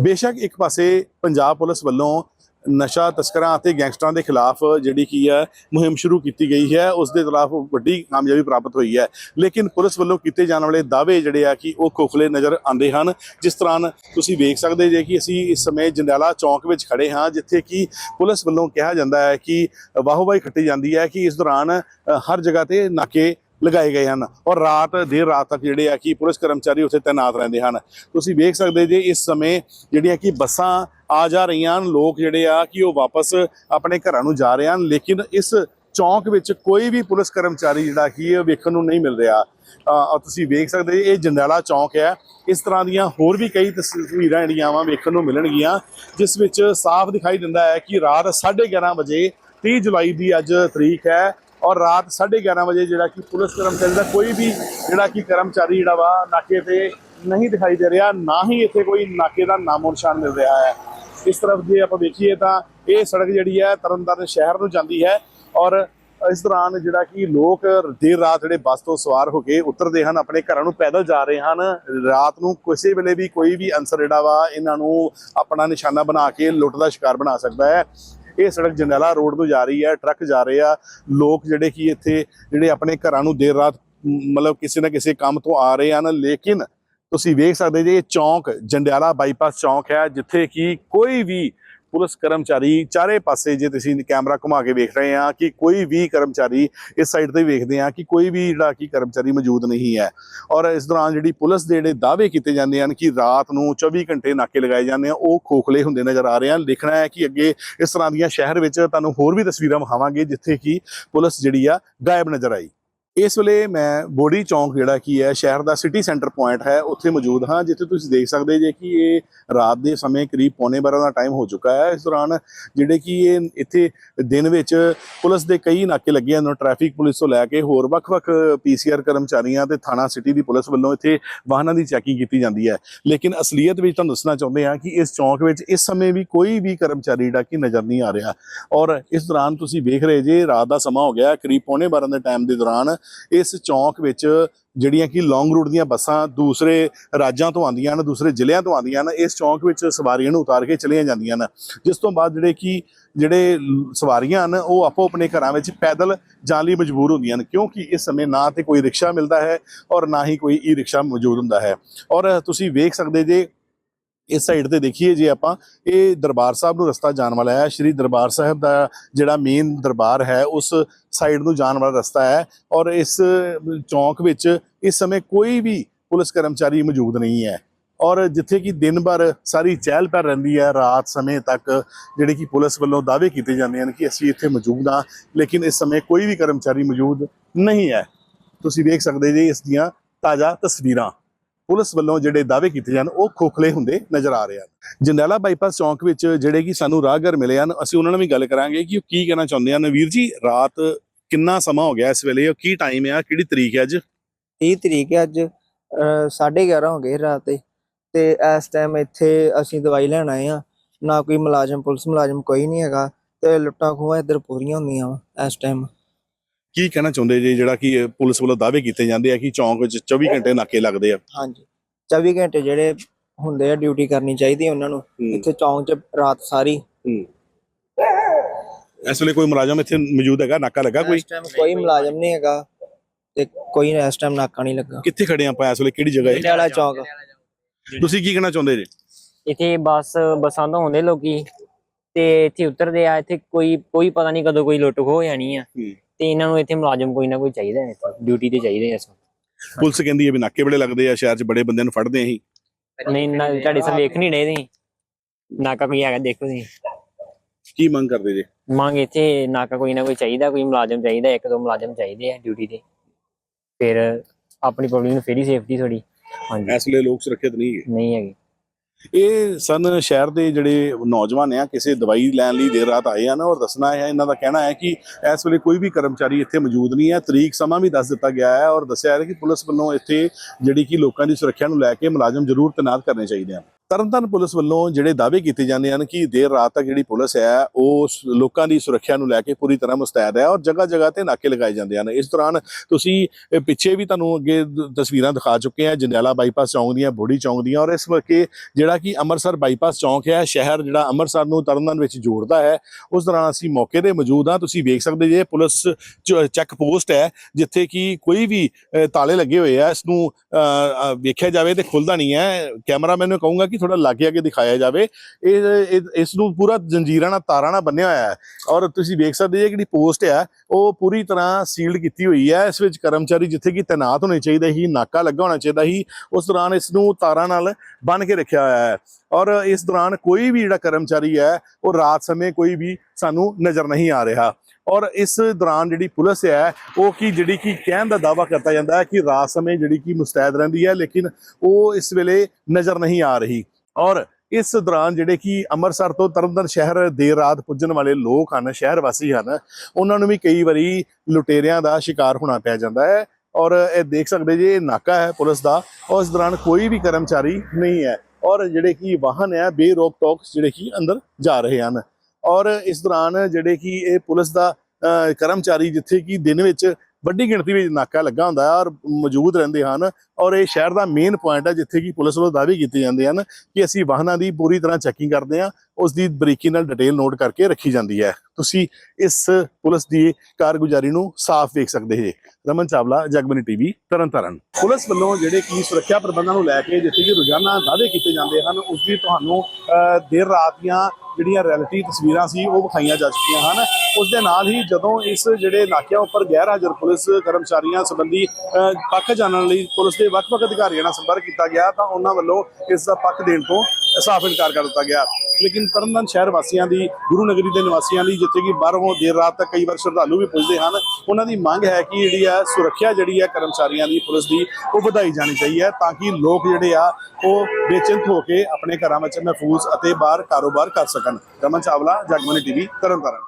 ਬੇਸ਼ੱਕ ਇੱਕ ਪਾਸੇ ਪੰਜਾਬ ਪੁਲਿਸ ਵੱਲੋਂ ਨਸ਼ਾ ਤਸਕਰਾਂ ਅਤੇ ਗੈਂਗਸਟਰਾਂ ਦੇ ਖਿਲਾਫ ਜਿਹੜੀ ਕੀ ਹੈ, ਮੁਹਿੰਮ ਸ਼ੁਰੂ ਕੀਤੀ ਗਈ ਹੈ, ਉਸ ਦੇ ਖਿਲਾਫ ਵੱਡੀ ਕਾਮਯਾਬੀ ਪ੍ਰਾਪਤ ਹੋਈ ਹੈ। ਲੇਕਿਨ ਪੁਲਿਸ ਵੱਲੋਂ ਕੀਤੇ ਜਾਣ ਵਾਲੇ ਦਾਅਵੇ ਜਿਹੜੇ ਆ ਕਿ ਉਹ ਖੋਖਲੇ ਨਜ਼ਰ ਆਉਂਦੇ ਹਨ, ਜਿਸ ਤਰ੍ਹਾਂ ਤੁਸੀਂ ਵੇਖ ਸਕਦੇ ਜੇ ਕਿ ਅਸੀਂ ਇਸ ਸਮੇਂ ਜੰਡਿਆਲਾ ਚੌਂਕ ਵਿੱਚ ਖੜੇ ਹਾਂ, ਜਿੱਥੇ ਕਿ ਪੁਲਿਸ ਵੱਲੋਂ ਕਿਹਾ ਜਾਂਦਾ ਹੈ ਕਿ ਵਾਹੋਬਾਈ ਖੱਟੀ ਜਾਂਦੀ ਹੈ ਕਿ ਇਸ ਦੌਰਾਨ ਹਰ ਜਗ੍ਹਾ ਤੇ ਨਾਕੇ ਲਗਾਏ ਗਏ ਹਨ ਔਰ ਰਾਤ, ਦੇਰ ਰਾਤ ਤੱਕ ਜਿਹੜੇ ਆ ਕਿ ਪੁਲਿਸ ਕਰਮਚਾਰੀ ਉੱਥੇ ਤਾਇਨਾਤ ਰਹਿੰਦੇ ਹਨ। ਤੁਸੀਂ ਵੇਖ ਸਕਦੇ ਜੇ ਇਸ ਸਮੇਂ ਜਿਹੜੀਆਂ ਕਿ ਬੱਸਾਂ ਆ ਜਾ ਰਹੀਆਂ ਹਨ, ਲੋਕ ਜਿਹੜੇ ਆ ਕਿ ਉਹ ਵਾਪਸ ਆਪਣੇ ਘਰਾਂ ਨੂੰ ਜਾ ਰਹੇ ਹਨ, ਲੇਕਿਨ ਇਸ ਚੌਂਕ ਵਿੱਚ ਕੋਈ ਵੀ ਪੁਲਿਸ ਕਰਮਚਾਰੀ ਜਿਹੜਾ ਕਿ ਇਹ ਵੇਖਣ ਨੂੰ ਨਹੀਂ ਮਿਲ ਰਿਹਾ। ਤੁਸੀਂ ਵੇਖ ਸਕਦੇ ਜੇ ਇਹ ਜੰਡਿਆਲਾ ਚੌਂਕ ਹੈ, ਇਸ ਤਰ੍ਹਾਂ ਦੀਆਂ ਹੋਰ ਵੀ ਕਈ ਤਸਵੀਰਾਂ ਜਿਹੜੀਆਂ ਵਾ ਵੇਖਣ ਨੂੰ ਮਿਲਣਗੀਆਂ, ਜਿਸ ਵਿੱਚ ਸਾਫ਼ ਦਿਖਾਈ ਦਿੰਦਾ ਹੈ ਕਿ ਰਾਤ 11:30 ਵਜੇ 30 ਜੁਲਾਈ ਦੀ ਅੱਜ ਤਰੀਕ ਹੈ ਔਰ ਰਾਤ 11:30 ਵਜੇ ਜਿਹੜਾ ਕਿ ਪੁਲਿਸ ਕਰਮਚਾਰੀ ਦਾ ਕੋਈ ਵੀ ਜਿਹੜਾ ਕਿ ਕਰਮਚਾਰੀ ਜਿਹੜਾ ਵਾ ਨਾਕੇ ਤੇ ਨਹੀਂ ਦਿਖਾਈ ਦੇ ਰਿਹਾ, ਨਾ ਹੀ ਇੱਥੇ ਕੋਈ ਨਾਕੇ ਦਾ ਨਾਮੋ ਨਿਸ਼ਾਨ ਮਿਲ ਰਿਹਾ ਹੈ। ਇਸ ਤਰਫ ਜੇ ਆਪਾਂ ਵੇਖੀਏ ਤਾਂ ਇਹ ਸੜਕ ਜਿਹੜੀ ਹੈ ਤਰਨਤਾਰਨ ਸ਼ਹਿਰ ਨੂੰ ਜਾਂਦੀ ਹੈ ਔਰ ਇਸ ਦੌਰਾਨ ਜਿਹੜਾ ਕਿ ਲੋਕ ਦੇਰ ਰਾਤ ਜਿਹੜੇ ਬੱਸ ਤੋਂ ਸਵਾਰ ਹੋ ਕੇ ਉਤਰਦੇ ਹਨ, ਆਪਣੇ ਘਰਾਂ ਨੂੰ ਪੈਦਲ ਜਾ ਰਹੇ ਹਨ। ਰਾਤ ਨੂੰ ਕਿਸੇ ਵੇਲੇ ਵੀ ਕੋਈ ਵੀ ਅਨਸਰ ਜਿਹੜਾ ਵਾ ਇਹਨਾਂ ਨੂੰ ਆਪਣਾ ਨਿਸ਼ਾਨਾ ਬਣਾ ਕੇ ਲੁੱਟ ਦਾ ਸ਼ਿਕਾਰ ਬਣਾ ਸਕਦਾ ਹੈ। ਇਹ ਸੜਕ ਜੰਡਿਆਲਾ ਰੋਡ ਤੋਂ ਜਾ ਰਹੀ ਹੈ, ਟਰੱਕ ਜਾ ਰਹੇ ਆ। ਲੋਕ ਜਿਹੜੇ ਕਿ ਇੱਥੇ, ਜਿਹੜੇ ਆਪਣੇ ਘਰਾਂ ਨੂੰ ਦੇਰ ਰਾਤ ਮਤਲਬ ਕਿਸੇ ਨਾ ਕਿਸੇ ਕੰਮ ਤੋਂ ਆ ਰਹੇ ਹਨ। ਲੇਕਿਨ ਤੁਸੀਂ ਵੇਖ ਸਕਦੇ ਜੇ, ਇਹ ਚੌਂਕ ਜੰਡਿਆਲਾ ਬਾਈਪਾਸ ਚੌਂਕ ਹੈ, ਜਿੱਥੇ ਕਿ ਕੋਈ ਵੀ ਪੁਲਿਸ ਕਰਮਚਾਰੀ ਚਾਰੇ ਪਾਸੇ ਜੇ ਤੁਸੀਂ ਕੈਮਰਾ ਘੁਮਾ ਕੇ ਵੇਖ ਰਹੇ ਆ ਕਿ ਕੋਈ ਵੀ ਕਰਮਚਾਰੀ ਇਸ ਸਾਈਡ ਤੇ ਵੇਖਦੇ ਆ ਕਿ ਕੋਈ ਵੀ ਜਿਹੜਾ ਕਿ ਕਰਮਚਾਰੀ ਮੌਜੂਦ ਨਹੀਂ ਹੈ। ਔਰ ਇਸ ਦੌਰਾਨ ਜਿਹੜੀ ਪੁਲਿਸ ਦੇ ਜਿਹੜੇ ਦਾਅਵੇ ਕੀਤੇ ਜਾਂਦੇ ਹਨ ਕਿ ਰਾਤ ਨੂੰ 24 ਘੰਟੇ ਨਾਕੇ ਲਗਾਏ ਜਾਂਦੇ ਆ, ਉਹ ਖੋਖਲੇ ਹੁੰਦੇ ਨਜ਼ਰ ਆ ਰਹੇ ਹਨ ਲਿਖਣਾ ਹੈ ਕਿ ਅੱਗੇ ਇਸ ਤਰ੍ਹਾਂ ਦੀਆਂ ਸ਼ਹਿਰ ਵਿੱਚ ਤੁਹਾਨੂੰ ਹੋਰ ਵੀ ਤਸਵੀਰਾਂ ਵਿਖਾਵਾਂਗੇ, ਜਿੱਥੇ ਕਿ ਪੁਲਿਸ ਜਿਹੜੀ ਆ ਗਾਇਬ ਨਜ਼ਰ ਆਈ। ਇਸ ਵੇਲੇ ਮੈਂ ਬੋੜੀ ਚੌਂਕ ਜਿਹੜਾ ਕੀ ਹੈ, ਸ਼ਹਿਰ ਦਾ ਸਿਟੀ ਸੈਂਟਰ ਪੁਆਇੰਟ ਹੈ, ਉੱਥੇ ਮੌਜੂਦ ਹਾਂ, ਜਿੱਥੇ ਤੁਸੀਂ ਦੇਖ ਸਕਦੇ ਜੇ ਕਿ ਇਹ ਰਾਤ ਦੇ ਸਮੇਂ ਕਰੀਬ ਪੌਣੇ 12 ਦਾ ਟਾਈਮ ਹੋ ਚੁੱਕਾ ਹੈ। ਇਸ ਦੌਰਾਨ ਜਿਹੜੇ ਕਿ ਇਹ ਇੱਥੇ ਦਿਨ ਵਿੱਚ ਪੁਲਿਸ ਦੇ ਕਈ ਨਾਕੇ ਲੱਗੇ ਹਨ ਟ੍ਰੈਫਿਕ ਪੁਲਿਸ ਤੋਂ ਲੈ ਕੇ ਹੋਰ ਵੱਖ-ਵੱਖ ਪੀਸੀਆਰ ਕਰਮਚਾਰੀਆਂ ਤੇ ਥਾਣਾ ਸਿਟੀ ਦੀ ਪੁਲਿਸ ਵੱਲੋਂ ਇੱਥੇ ਵਾਹਨਾਂ ਦੀ ਚੈਕਿੰਗ ਕੀਤੀ ਜਾਂਦੀ ਹੈ। ਲੇਕਿਨ ਅਸਲੀਅਤ ਵਿੱਚ ਤੁਹਾਨੂੰ ਦੱਸਣਾ ਚਾਹੁੰਦੇ ਹਾਂ ਕਿ ਇਸ ਚੌਂਕ ਵਿੱਚ ਇਸ ਸਮੇਂ ਵੀ ਕੋਈ ਵੀ ਕਰਮਚਾਰੀ ਜਿਹੜਾ ਕਿ ਨਜ਼ਰ ਨਹੀਂ ਆ ਰਿਹਾ। ਔਰ ਇਸ ਦੌਰਾਨ ਤੁਸੀਂ ਵੇਖ ਰਹੇ ਜੇ, ਰਾਤ ਦਾ ਸਮਾਂ ਹੋ ਗਿਆ, ਕਰੀਬ ਪੌਣੇ 12 ਦੇ ਟਾਈਮ ਦੇ ਦੌਰਾਨ ਇਸ ਚੌਂਕ ਵਿੱਚ ਜਿਹੜੀਆਂ ਕਿ ਲੌਂਗ ਰੂਟ ਦੀਆਂ ਬੱਸਾਂ ਦੂਸਰੇ ਰਾਜਾਂ ਤੋਂ ਆਉਂਦੀਆਂ ਹਨ, ਦੂਸਰੇ ਜ਼ਿਲ੍ਹਿਆਂ ਤੋਂ ਆਉਂਦੀਆਂ ਹਨ, ਇਸ ਚੌਂਕ ਵਿੱਚ ਸਵਾਰੀਆਂ ਨੂੰ ਉਤਾਰ ਕੇ ਚਲੀਆਂ ਜਾਂਦੀਆਂ ਹਨ। ਜਿਸ ਤੋਂ ਬਾਅਦ ਜਿਹੜੇ ਕਿ ਜਿਹੜੇ ਸਵਾਰੀਆਂ ਹਨ, ਉਹ ਆਪੋ ਆਪਣੇ ਘਰਾਂ ਵਿੱਚ ਪੈਦਲ ਜਾਣ ਲਈ ਮਜਬੂਰ ਹੁੰਦੀਆਂ ਹਨ, ਕਿਉਂਕਿ ਇਸ ਸਮੇਂ ਨਾ ਤੇ ਕੋਈ ਰਿਕਸ਼ਾ ਮਿਲਦਾ ਹੈ ਔਰ ਨਾ ਹੀ ਕੋਈ ਈ ਰਿਕਸ਼ਾ ਮੌਜੂਦ ਹੁੰਦਾ ਹੈ। ਔਰ ਤੁਸੀਂ ਵੇਖ ਸਕਦੇ ਜੇ ਇਸ ਸਾਈਡ ਤੇ ਦੇਖੀਏ ਜੇ ਆਪਾਂ, ਇਹ ਦਰਬਾਰ ਸਾਹਿਬ ਨੂੰ ਰਸਤਾ ਜਾਣ ਵਾਲਾ ਹੈ, ਸ਼੍ਰੀ ਦਰਬਾਰ ਸਾਹਿਬ ਦਾ ਜਿਹੜਾ ਮੇਨ ਦਰਬਾਰ ਹੈ, ਉਸ ਸਾਈਡ ਨੂੰ ਜਾਣ ਵਾਲਾ ਰਸਤਾ ਹੈ ਔਰ ਇਸ ਚੌਂਕ ਵਿੱਚ ਇਸ ਸਮੇਂ ਕੋਈ ਵੀ ਪੁਲਿਸ ਕਰਮਚਾਰੀ ਮੌਜੂਦ ਨਹੀਂ ਹੈ ਔਰ ਜਿੱਥੇ ਕਿ ਦਿਨ ਭਰ ਸਾਰੀ ਚਹਿਲ ਪਹਿਲ ਰਹਿੰਦੀ ਹੈ, ਰਾਤ ਸਮੇਂ ਤੱਕ ਜਿਹੜੇ ਕਿ ਪੁਲਿਸ ਵੱਲੋਂ ਦਾਅਵੇ ਕੀਤੇ ਜਾਂਦੇ ਹਨ ਕਿ ਅਸੀਂ ਇੱਥੇ ਮੌਜੂਦ ਹਾਂ, ਲੇਕਿਨ ਇਸ ਸਮੇਂ ਕੋਈ ਵੀ ਕਰਮਚਾਰੀ ਮੌਜੂਦ ਨਹੀਂ ਹੈ। ਤੁਸੀਂ ਵੇਖ ਸਕਦੇ ਜੀ ਇਸ ਦੀਆਂ ਤਾਜ਼ਾ ਤਸਵੀਰਾਂ। ਪੁਲਿਸ ਵੱਲੋਂ ਜਿਹੜੇ ਦਾਅਵੇ ਕੀਤੇ ਜਾਣ, ਉਹ ਖੋਖਲੇ ਹੁੰਦੇ ਨਜ਼ਰ ਆ ਰਹੇ ਹਨ। ਜੰਡਿਆਲਾ ਬਾਈਪਾਸ ਚੌਂਕ ਵਿੱਚ ਜਿਹੜੇ ਕਿ ਸਾਨੂੰ ਰਾਹਗਰ ਮਿਲੇ ਹਨ, ਅਸੀਂ ਉਹਨਾਂ ਨਾਲ ਵੀ ਗੱਲ ਕਰਾਂਗੇ ਕਿ ਉਹ ਕੀ ਕਹਿਣਾ ਚਾਹੁੰਦੇ ਹਨ। ਵੀਰ ਜੀ, ਰਾਤ ਕਿੰਨਾ ਸਮਾਂ ਹੋ ਗਿਆ ਇਸ ਵੇਲੇ? ਕੀ ਟਾਈਮ ਹੈ ਕਿਹੜੀ ਤਰੀਕ ਹੈ ਅੱਜ? 30 ਤਰੀਕ ਹੈ ਅੱਜ, ਅਹ, ਸਾਢੇ 11 ਹੋ ਗਏ ਰਾਤ ਦੇ। ਤੇ ਇਸ ਟਾਈਮ ਇੱਥੇ ਅਸੀਂ ਦਵਾਈ ਲੈਣ ਆਏ ਆ ਨਾ ਕੋਈ ਮੁਲਾਜ਼ਮ, ਪੁਲਿਸ ਮੁਲਾਜ਼ਮ ਕੋਈ ਨਹੀਂ ਹੈਗਾ। ਤੇ ਲੁੱਟਾਂ ਖੋਹਾਂ ਇੱਧਰ ਪੂਰੀਆਂ ਹੁੰਦੀਆਂ ਵਾ ਇਸ ਟਾਈਮ ਕੀ ਕਹਿਣਾ ਚਾਹੁੰਦੇ ਜੀ? ਜਿਹੜਾ ਕਿ ਪੁਲਿਸ ਵੱਲੋਂ ਦਾਅਵੇ ਕੀਤੇ ਜਾਂਦੇ ਆ ਕਿ ਚੌਂਕ ਵਿੱਚ 24 ਘੰਟੇ ਨਾਕੇ ਲੱਗਦੇ ਆ। ਹਾਂਜੀ। 24 ਘੰਟੇ ਜਿਹੜੇ ਹੁੰਦੇ ਆ ਡਿਊਟੀ ਕਰਨੀ ਚਾਹੀਦੀ ਹੈ ਉਹਨਾਂ ਨੂੰ। ਇੱਥੇ ਚੌਂਕ 'ਚ ਰਾਤ ਸਾਰੀ। ਇਸ ਵੇਲੇ ਕੋਈ ਮੁਲਾਜ਼ਮ ਇੱਥੇ ਮੌਜੂਦ ਹੈਗਾ? ਨਾਕਾ ਲੱਗਾ ਕੋਈ? ਇਸ ਟਾਈਮ ਕੋਈ ਮੁਲਾਜ਼ਮ ਨਹੀਂ ਹੈਗਾ ਤੇ ਕੋਈ ਇਸ ਟਾਈਮ ਨਾਕਾ ਨਹੀਂ ਲੱਗਾ। ਕਿੱਥੇ ਖੜੇ ਆਪਾਂ ਇਸ ਵੇਲੇ? ਕਿਹੜੀ ਜਗ੍ਹਾ ਹੈ? ਪਟਿਆਲਾ ਚੌਂਕ। ਤੁਸੀਂ ਕੀ ਕਹਿਣਾ ਚਾਹੁੰਦੇ ਜੀ? ਇੱਥੇ ਬੱਸ ਬੱਸਾਂ ਤੋਂ ਆਉਂਦੇ ਲੋਕੀ ਤੇ ਇੱਥੇ ਉਤਰਦੇ ਆ। ਇੱਥੇ ਕੋਈ ਕੋਈ ਪਤਾ ਨਹੀਂ ਕਦੋਂ ਕੋਈ ਲੁੱਟ ਖੋਹ ਹੋ ਜਾਣੀ ਆ। ਹੂੰ। ਤੇ ਇਹਨਾਂ ਨੂੰ ਇੱਥੇ ਮੁਲਾਜ਼ਮ ਕੋਈ ਨਾ ਕੋਈ ਚਾਹੀਦਾ ਹੈ ਇੱਥੇ ਡਿਊਟੀ ਤੇ ਚਾਹੀਦੇ ਆ ਇਸ ਵਕਤ। ਪੁਲਿਸ ਕਹਿੰਦੀ ਹੈ ਵੀ ਨਾਕੇ ਬੜੇ ਲੱਗਦੇ ਆ ਸ਼ਹਿਰ 'ਚ ਬੜੇ ਬੰਦਿਆਂ ਨੂੰ ਫੜਦੇ ਅਸੀਂ। ਨਹੀਂ ਨਾ ਤੁਹਾਡੇ ਸਭ ਵੇਖ ਨਹੀਂ ਰਹੇ ਤੁਸੀਂ। ਨਾਕਾ ਕੋਈ ਹੈਗਾ ਦੇਖੋ ਤੁਸੀਂ। ਕੀ ਮੰਗ ਕਰਦੇ ਜੀ? ਮੰਗ ਇੱਥੇ ਨਾਕਾ ਕੋਈ ਨਾ ਕੋਈ ਚਾਹੀਦਾ ਕੋਈ ਮੁਲਾਜ਼ਮ ਚਾਹੀਦਾ ਇੱਕ ਦੋ ਮੁਲਾਜ਼ਮ ਚਾਹੀਦੇ ਆ ਡਿਊਟੀ ਤੇ। ਫਿਰ ਆਪਣੀ ਪਬਲਿਕ ਨੂੰ ਫੇਰ ਸੇਫਟੀ ਥੋੜੀ ਹਾਂਜੀ। ਇਸ ਲੋਕ ਸੁਰੱਖਿਅਤ ਨਹੀਂ ਹੈ ਨਹੀਂ ਹੈਗੀ। ਇਹ ਸਨ ਸ਼ਹਿਰ ਦੇ ਜਿਹੜੇ ਨੌਜਵਾਨ ਆ, ਕਿਸੇ ਦਵਾਈ ਲੈਣ ਲਈ ਦੇਰ ਰਾਤ ਆਏ ਹਨ ਔਰ ਦੱਸਣਾ ਹੈ ਇਹਨਾਂ ਦਾ ਕਹਿਣਾ ਹੈ ਕਿ ਇਸ ਵੇਲੇ ਕੋਈ ਵੀ ਕਰਮਚਾਰੀ ਇੱਥੇ ਮੌਜੂਦ ਨਹੀਂ ਹੈ। ਤਰੀਕ ਸਮਾਂ ਵੀ ਦੱਸ ਦਿੱਤਾ ਗਿਆ ਹੈ ਔਰ ਦੱਸਿਆ ਹੈ ਕਿ ਪੁਲਿਸ ਵੱਲੋਂ ਇੱਥੇ ਜਿਹੜੀ ਕਿ ਲੋਕਾਂ ਦੀ ਸੁਰੱਖਿਆ ਨੂੰ ਲੈ ਕੇ ਮੁਲਾਜ਼ਮ ਜ਼ਰੂਰ ਤੈਨਾਤ ਕਰਨੇ ਚਾਹੀਦੇ ਆ ਤਰਨਤਾਰਨ ਪੁਲਿਸ ਵੱਲੋਂ ਜਿਹੜੇ ਦਾਅਵੇ ਕੀਤੇ ਜਾਂਦੇ ਹਨ ਕਿ ਦੇਰ ਰਾਤ ਤੱਕ ਜਿਹੜੀ ਪੁਲਿਸ ਹੈ ਉਹ ਲੋਕਾਂ ਦੀ ਸੁਰੱਖਿਆ ਨੂੰ ਲੈ ਕੇ ਪੂਰੀ ਤਰ੍ਹਾਂ ਮੁਸਤੈਦ ਹੈ ਔਰ ਜਗ੍ਹਾ ਜਗ੍ਹਾ ਤੇ ਨਾਕੇ ਲਗਾਏ ਜਾਂਦੇ ਹਨ। ਇਸ ਦੌਰਾਨ ਤੁਸੀਂ ਪਿੱਛੇ ਵੀ ਤੁਹਾਨੂੰ ਅੱਗੇ ਤਸਵੀਰਾਂ ਦਿਖਾ ਚੁੱਕੇ ਹਾਂ, ਜੰਡਿਆਲਾ ਬਾਈਪਾਸ ਚੌਂਕ ਦੀਆਂ, ਬੋੜੀ ਚੌਂਕ ਦੀਆਂ ਔਰ ਇਸ ਵਕੇ ਜਿਹੜਾ ਕਿ ਅੰਮ੍ਰਿਤਸਰ ਬਾਈਪਾਸ ਚੌਂਕ ਹੈ, ਸ਼ਹਿਰ ਜਿਹੜਾ ਅੰਮ੍ਰਿਤਸਰ ਨੂੰ ਤਰਨਤਾਰਨ ਵਿੱਚ ਜੋੜਦਾ ਹੈ, ਉਸ ਦੌਰਾਨ ਅਸੀਂ ਮੌਕੇ ਤੇ ਮੌਜੂਦ ਹਾਂ। ਤੁਸੀਂ ਵੇਖ ਸਕਦੇ ਜੇ ਪੁਲਿਸ ਚ- ਚੈੱਕ ਪੋਸਟ ਹੈ, ਜਿੱਥੇ ਕਿ ਕੋਈ ਵੀ ਤਾਲੇ ਲੱਗੇ ਹੋਏ ਆ, ਇਸ ਨੂੰ ਵੇਖਿਆ ਜਾਵੇ ਤੇ ਖੁੱਲਦਾ ਨਹੀਂ ਹੈ। ਕੈਮਰਾਮੈਨ ਨੂੰ ਕਹੂੰਗਾ ਕਿ ਥੋੜਾ ਲਾਗੇ ਕੇ ਦਿਖਾਇਆ ਜਾਵੇ, ਇਹ ਇਸ ਨੂੰ ਪੂਰਾ ਜੰਜੀਰਾਂ ਨਾਲ ਤਾਰਾਂ ਨਾਲ ਬੰਨਿਆ ਹੋਇਆ ਹੈ। ਔਰ ਤੁਸੀਂ ਵੇਖ ਸਕਦੇ ਜੇ ਜਿਹੜੀ ਪੋਸਟ ਹੈ, ਉਹ ਪੂਰੀ ਤਰ੍ਹਾਂ ਸੀਲਡ ਕੀਤੀ ਹੋਈ ਹੈ। ਇਸ ਵਿੱਚ ਕਰਮਚਾਰੀ ਜਿੱਥੇ ਕਿ ਤੈਨਾਤ ਹੋਣੇ ਚਾਹੀਦੇ ਸੀ, ਨਾਕਾ ਲੱਗਾ ਹੋਣਾ ਚਾਹੀਦਾ ਸੀ, ਉਸ ਦੌਰਾਨ ਇਸ ਨੂੰ ਤਾਰਾਂ ਨਾਲ ਬੰਨ ਕੇ ਰੱਖਿਆ ਹੋਇਆ ਹੈ। ਔਰ ਇਸ ਦੌਰਾਨ ਕੋਈ ਵੀ ਜਿਹੜਾ ਕਰਮਚਾਰੀ ਹੈ, ਉਹ ਰਾਤ ਸਮੇਂ ਕੋਈ ਵੀ ਸਾਨੂੰ ਨਜ਼ਰ ਨਹੀਂ ਆ ਰਿਹਾ। ਔਰ ਇਸ ਦੌਰਾਨ ਜਿਹੜੀ ਪੁਲਿਸ ਹੈ, ਉਹ ਕੀ ਜਿਹੜੀ ਕਿ ਕਹਿਣ ਦਾ ਦਾਵਾ ਕਰਤਾ ਜਾਂਦਾ ਹੈ ਕਿ ਰਾਤ ਸਮੇਂ ਜਿਹੜੀ ਕਿ ਮੁਸਤੈਦ ਰਹਿੰਦੀ ਹੈ, ਲੇਕਿਨ ਉਹ ਇਸ ਵੇਲੇ ਨਜ਼ਰ ਨਹੀਂ ਆ ਰਹੀ। ਔਰ ਇਸ ਦੌਰਾਨ ਜਿਹੜੇ ਕਿ ਅੰਮ੍ਰਿਤਸਰ ਤੋਂ ਤਰਨਤਾਰਨ ਸ਼ਹਿਰ ਦੇਰ ਰਾਤ ਪੁੱਜਣ ਵਾਲੇ ਲੋਕ ਹਨ, ਸ਼ਹਿਰ ਵਾਸੀ ਹਨ, ਉਹਨਾਂ ਨੂੰ ਵੀ ਕਈ ਵਾਰੀ ਲੁਟੇਰਿਆਂ ਦਾ ਸ਼ਿਕਾਰ ਹੋਣਾ ਪੈ ਜਾਂਦਾ ਹੈ। ਔਰ ਇਹ ਦੇਖ ਸਕਦੇ ਜੇ, ਇਹ ਨਾਕਾ ਹੈ ਪੁਲਿਸ ਦਾ ਉਸ ਦੌਰਾਨ ਕੋਈ ਵੀ ਕਰਮਚਾਰੀ ਨਹੀਂ ਹੈ। ਔਰ ਜਿਹੜੇ ਕਿ ਵਾਹਨ ਹੈ ਬੇਰੋਕ ਟੋਕ ਜਿਹੜੇ ਕਿ ਅੰਦਰ ਜਾ ਰਹੇ ਹਨ। ਔਰ ਇਸ ਦੌਰਾਨ ਜਿਹੜੇ ਕਿ ਇਹ ਪੁਲਿਸ ਦਾ ਅਹ, ਕਰਮਚਾਰੀ ਜਿੱਥੇ ਕਿ ਦਿਨ ਵਿੱਚ ਵੱਡੀ ਗਿਣਤੀ ਵਿੱਚ ਨਾਕਾ ਲੱਗਾ ਹੁੰਦਾ ਹੈ ਔਰ ਮੌਜੂਦ ਰਹਿੰਦੇ ਹਨ ਔਰ ਇਹ ਸ਼ਹਿਰ ਦਾ ਮੇਨ ਪੁਆਇੰਟ ਹੈ ਜਿੱਥੇ ਕਿ ਪੁਲਿਸ ਵੱਲੋਂ ਦਾਅਵੇ ਕੀਤੇ ਜਾਂਦੇ ਹਨ ਕਿ ਅਸੀਂ ਵਾਹਨਾਂ ਦੀ ਪੂਰੀ ਤਰ੍ਹਾਂ ਚੈਕਿੰਗ ਕਰਦੇ ਹਾਂ ਉਸ ਦੀ ਬਰੀਕੀ ਨਾਲ ਡਿਟੇਲ ਨੋਟ ਕਰਕੇ ਰੱਖੀ ਜਾਂਦੀ ਹੈ। ਤੁਸੀਂ ਇਸ ਪੁਲਿਸ ਦੀ ਕਾਰਗੁਜ਼ਾਰੀ ਨੂੰ ਸਾਫ਼ ਵੇਖ ਸਕਦੇ ਜੇ। ਰਮਨ ਚਾਵਲਾ ਜਗਬਨੀ ਟੀਵੀ, ਤਰਨਤਾਰਨ। ਪੁਲਿਸ ਵੱਲੋਂ ਜਿਹੜੇ ਕੀ ਸੁਰੱਖਿਆ ਪ੍ਰਬੰਧਾਂ ਨੂੰ ਲੈ ਕੇ ਜਿੱਥੇ ਕਿ ਰੋਜ਼ਾਨਾ ਦਾਅਵੇ ਕੀਤੇ ਜਾਂਦੇ ਹਨ ਉਸ ਦੀ ਤੁਹਾਨੂੰ ਦੇਰ ਰਾਤ ਦੀਆਂ ਜਿਹੜੀਆਂ ਰਿਐਲਿਟੀ ਤਸਵੀਰਾਂ ਸੀ, ਉਹ ਵਿਖਾਈਆਂ ਜਾ ਚੁੱਕੀਆਂ ਹਨ। ਉਸ ਦੇ ਨਾਲ ਹੀ ਜਦੋਂ ਇਸ ਜਿਹੜੇ ਨਾਕਿਆਂ ਉੱਪਰ ਗੈਰ ਹਾਜ਼ਰ ਪੁਲਿਸ ਕਰਮਚਾਰੀਆਂ ਸੰਬੰਧੀ ਪੱਖ ਜਾਣਨ ਲਈ ਪੁਲਿਸ ਦੇ ਵੱਖ-ਵੱਖ ਅਧਿਕਾਰੀਆਂ ਨਾਲ ਸੰਪਰਕ ਕੀਤਾ ਗਿਆ, ਤਾਂ ਉਹਨਾਂ ਵੱਲੋਂ ਇਸ ਦਾ ਪੱਖ ਦੇਣ ਤੋਂ ਸਾਫ਼ ਇਨਕਾਰ ਕਰ ਦਿੱਤਾ ਗਿਆ। ਲੇਕਿਨ ਤਰਨਤਾਰਨ ਸ਼ਹਿਰ ਵਾਸੀਆਂ ਦੀ, ਗੁਰੂ ਨਗਰੀ ਦੇ ਨਿਵਾਸੀਆਂ ਦੀ ਜਿੱਥੇ ਕਿ ਬਾਹਰੋਂ ਦੇਰ ਰਾਤ ਤੱਕ ਕਈ ਵਾਰ ਸ਼ਰਧਾਲੂ ਵੀ ਪੁੱਜਦੇ ਹਨ, ਉਹਨਾਂ ਦੀ ਮੰਗ ਹੈ ਕਿ ਜਿਹੜੀ ਆ ਸੁਰੱਖਿਆ ਜਿਹੜੀ ਹੈ ਕਰਮਚਾਰੀਆਂ ਦੀ, ਪੁਲਿਸ ਦੀ, ਉਹ ਵਧਾਈ ਜਾਣੀ ਚਾਹੀਦੀ ਹੈ ਤਾਂ ਕਿ ਲੋਕ ਜਿਹੜੇ ਆ, ਉਹ ਬੇਚਿੰਤ ਹੋ ਕੇ ਆਪਣੇ ਘਰਾਂ ਵਿੱਚ ਮਹਿਫੂਜ਼ ਅਤੇ ਬਾਹਰ ਕਾਰੋਬਾਰ ਕਰ ਸਕਣ। ਰਮਨ ਚਾਵਲਾ, ਜਗਮਨੀ ਟੀਵੀ, ਤਰਨਤਾਰਨ।